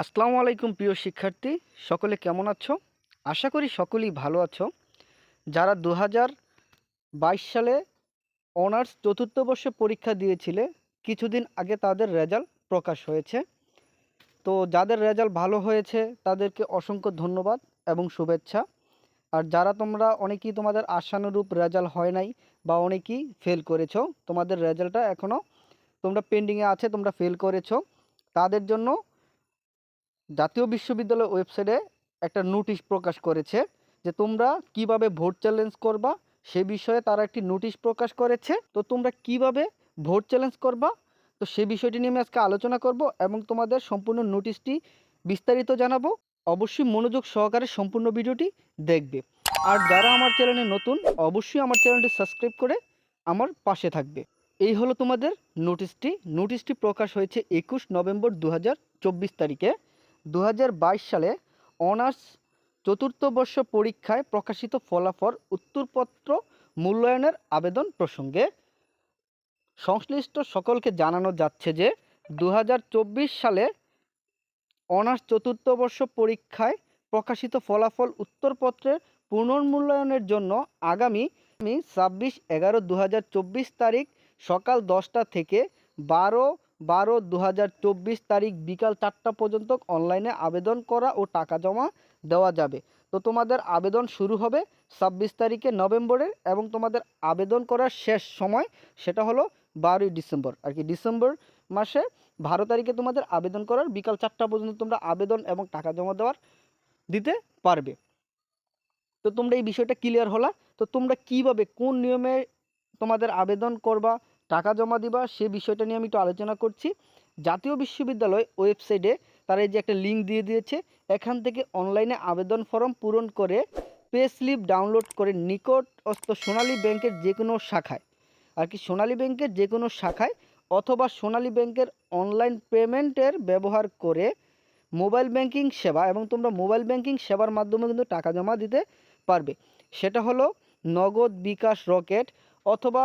আসসালামু আলাইকুম প্রিয় শিক্ষার্থী, সকলে কেমন আছো? আশা করি সকলেই ভালো আছো। যারা দু হাজার বাইশ সালে অনার্স চতুর্থ বর্ষে পরীক্ষা দিয়েছিলে, কিছুদিন আগে তাদের রেজাল্ট প্রকাশ হয়েছে। তো যাদের রেজাল্ট ভালো হয়েছে, তাদেরকে অসংখ্য ধন্যবাদ এবং শুভেচ্ছা। আর যারা তোমরা অনেকেই তোমাদের আশানুরূপ রেজাল্ট হয় নাই বা অনেকেই ফেল করেছ, তোমাদের রেজাল্টটা এখনও তোমরা পেন্ডিংয়ে আছে, তোমরা ফেল করেছ, তাদের জন্য জাতীয় বিশ্ববিদ্যালয় ওয়েবসাইটে একটা নোটিশ প্রকাশ করেছে যে তোমরা কীভাবে ভোট চ্যালেঞ্জ করবা, সে বিষয়ে তারা একটি নোটিশ প্রকাশ করেছে। তো তোমরা কীভাবে ভোট চ্যালেঞ্জ করবা? তো সে বিষয়টি নিয়ে আমি আজকে আলোচনা করব এবং তোমাদের সম্পূর্ণ নোটিশটি বিস্তারিত জানাব। অবশ্যই মনোযোগ সহকারে সম্পূর্ণ ভিডিওটি দেখবে। আর যারা আমার চ্যানেলে নতুন, অবশ্যই আমার চ্যানেলটি সাবস্ক্রাইব করে আমার পাশে থাকবে। এই হলো তোমাদের নোটিশটি। নোটিশটি প্রকাশ হয়েছে একুশ নভেম্বর দু হাজার চব্বিশ তারিখে। দু হাজার বাইশ সালে অনার্স চতুর্থ বর্ষ পরীক্ষায় প্রকাশিত ফলাফল উত্তরপত্র মূল্যায়নের আবেদন প্রসঙ্গে সংশ্লিষ্ট সকলকে জানানো যাচ্ছে যে দু হাজার চব্বিশ সালে অনার্স চতুর্থ বর্ষ পরীক্ষায় প্রকাশিত ফলাফল উত্তরপত্রের পুনর্মূল্যায়নের জন্য আগামী ছাব্বিশ এগারো দু তারিখ সকাল দশটা থেকে বারো বারো দু তারিখ বিকাল চারটা পর্যন্ত অনলাইনে আবেদন করা ও টাকা জমা দেওয়া যাবে। তো তোমাদের আবেদন শুরু হবে ছাব্বিশ তারিখে নভেম্বরের এবং তোমাদের আবেদন করার শেষ সময় সেটা হলো বারোই ডিসেম্বর। আর কি ডিসেম্বর মাসে বারো তারিখে তোমাদের আবেদন করার বিকাল চারটা পর্যন্ত তোমরা আবেদন এবং টাকা জমা দেওয়ার দিতে পারবে। তো তোমরা এই বিষয়টা ক্লিয়ার হলা। তো তোমরা কীভাবে কোন নিয়মে তোমাদের আবেদন করবা টাকা জমা দিবা, সে বিষয়টা নিয়ে আমি একটু আলোচনা করছি। জাতীয় বিশ্ববিদ্যালয় ওয়েবসাইটে তারা এই যে একটা লিঙ্ক দিয়ে দিয়েছে, এখান থেকে অনলাইনে আবেদন ফর্ম পূরণ করে পে স্লিপ ডাউনলোড করে নিকটস্থ সোনালী ব্যাংকের যে কোনো শাখায়, আর কি সোনালী ব্যাংকের যে কোনো শাখায় অথবা সোনালী ব্যাংকের অনলাইন পেমেন্টের ব্যবহার করে মোবাইল ব্যাংকিং সেবা এবং তোমরা মোবাইল ব্যাংকিং সেবার মাধ্যমে কিন্তু টাকা জমা দিতে পারবে। সেটা হলো নগদ বিকাশ রকেট অথবা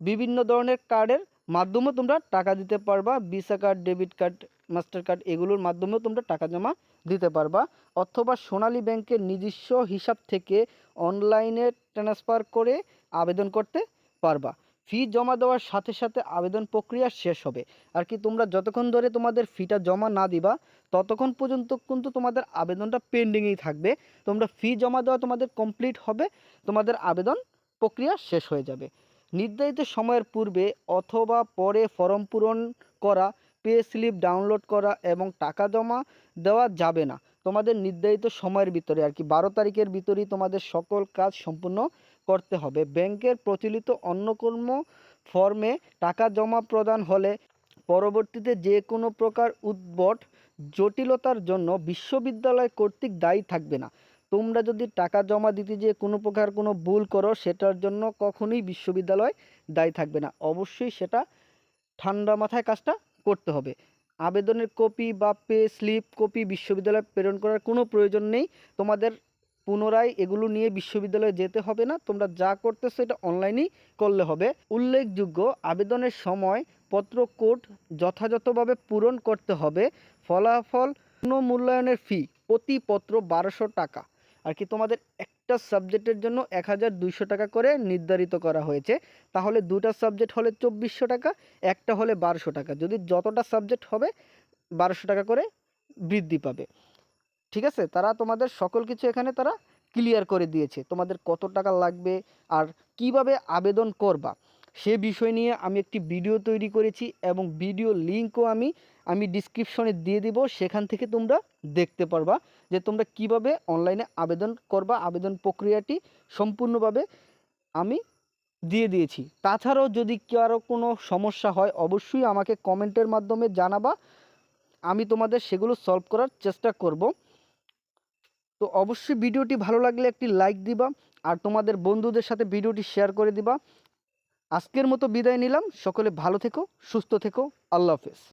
বিভিন্ন ধরনের কার্ডের মাধ্যমে তোমরা টাকা দিতে পারবা Visa card debit card Mastercard card মাধ্যমেও তোমরা টাকা জমা দিতে পারবা। অথবা সোনালী ব্যাংকের নিজস্ব হিসাব থেকে অনলাইনে ট্রান্সফার করে আবেদন করতে পারবা। ফি জমা দেওয়ার সাথে সাথে আবেদন প্রক্রিয়া শেষ হবে। আর কি তোমরা যতক্ষণ ধরে তোমাদের ফিটা জমা না দিবা, ততক্ষণ পর্যন্ত কিন্তু তোমাদের আবেদনটা পেন্ডিংয়েই থাকবে। তোমরা ফি জমা দেওয়া তোমাদের কমপ্লিট হবে, তোমাদের আবেদন প্রক্রিয়া শেষ হয়ে যাবে। নির্ধারিত সময়ের পূর্বে অথবা পরে ফর্ম পূরণ করা, পে স্লিপ ডাউনলোড করা এবং টাকা জমা দেওয়া যাবে না। তোমাদের নির্ধারিত সময়ের ভিতরে আর কি, বারো তারিখের ভিতরেই তোমাদের সকল কাজ সম্পূর্ণ করতে হবে। ব্যাংকের প্রচলিত অন্য কর্ম ফর্মে টাকা জমা প্রদান হলে পরবর্তীতে যে কোনো প্রকার উদ্ভট জটিলতার জন্য বিশ্ববিদ্যালয় কর্তৃক দায়ী থাকবে না। তোমরা যদি টাকা জমা দিতে যে কোনো প্রকার কোনো ভুল করো, সেটার জন্য কখনোই বিশ্ববিদ্যালয় দায়ী থাকবে না। অবশ্যই সেটা ঠান্ডা মাথায় কাজটা করতে হবে। আবেদনের কপি বা পে স্লিপ কপি বিশ্ববিদ্যালয়ে প্রেরণ করার কোনো প্রয়োজন নেই। তোমাদের পুনরায় এগুলো নিয়ে বিশ্ববিদ্যালয়ে যেতে হবে না। তোমরা যা করতেছো এটা অনলাইনেই করলে হবে। উল্লেখযোগ্য, আবেদনের সময় পত্র কোড যথাযথভাবে পূরণ করতে হবে। ফলাফল, পুনঃমূল্যায়নের ফি প্রতি পত্র বারোশো টাকা। আর কি তোমাদের একটা সাবজেক্টের জন্য এক হাজার দুইশো টাকা করে নির্ধারিত করা হয়েছে। তাহলে দুটা সাবজেক্ট হলে চব্বিশশো টাকা, একটা হলে বারোশো টাকা। যদি যতটা সাবজেক্ট হবে, বারোশো টাকা করে বৃদ্ধি পাবে। ঠিক আছে? তারা তোমাদের সকল কিছু এখানে তারা ক্লিয়ার করে দিয়েছে। তোমাদের কত টাকা লাগবে আর কীভাবে আবেদন করবা। সে বিষয় নিয়ে আমি একটি ভিডিও তৈরি করেছি এবং ভিডিও লিঙ্কও আমি আমি ডিসক্রিপশনে দিয়ে দিব। সেখান থেকে তোমরা দেখতে পারবা যে তোমরা কীভাবে অনলাইনে আবেদন করবা, আবেদন প্রক্রিয়াটি সম্পূর্ণভাবে আমি দিয়ে দিয়েছি। তাছাড়াও যদি কারও কোনো সমস্যা হয়, অবশ্যই আমাকে কমেন্টের মাধ্যমে জানাবা। আমি তোমাদের সেগুলো সলভ করার চেষ্টা করব। তো অবশ্যই ভিডিওটি ভালো লাগলে একটি লাইক দিবা আর তোমাদের বন্ধুদের সাথে ভিডিওটি শেয়ার করে দিবা। আজকের মতো বিদায় নিলাম। সকলে ভালো থেকো সুস্থ থেকো। আল্লাহ হাফেজ।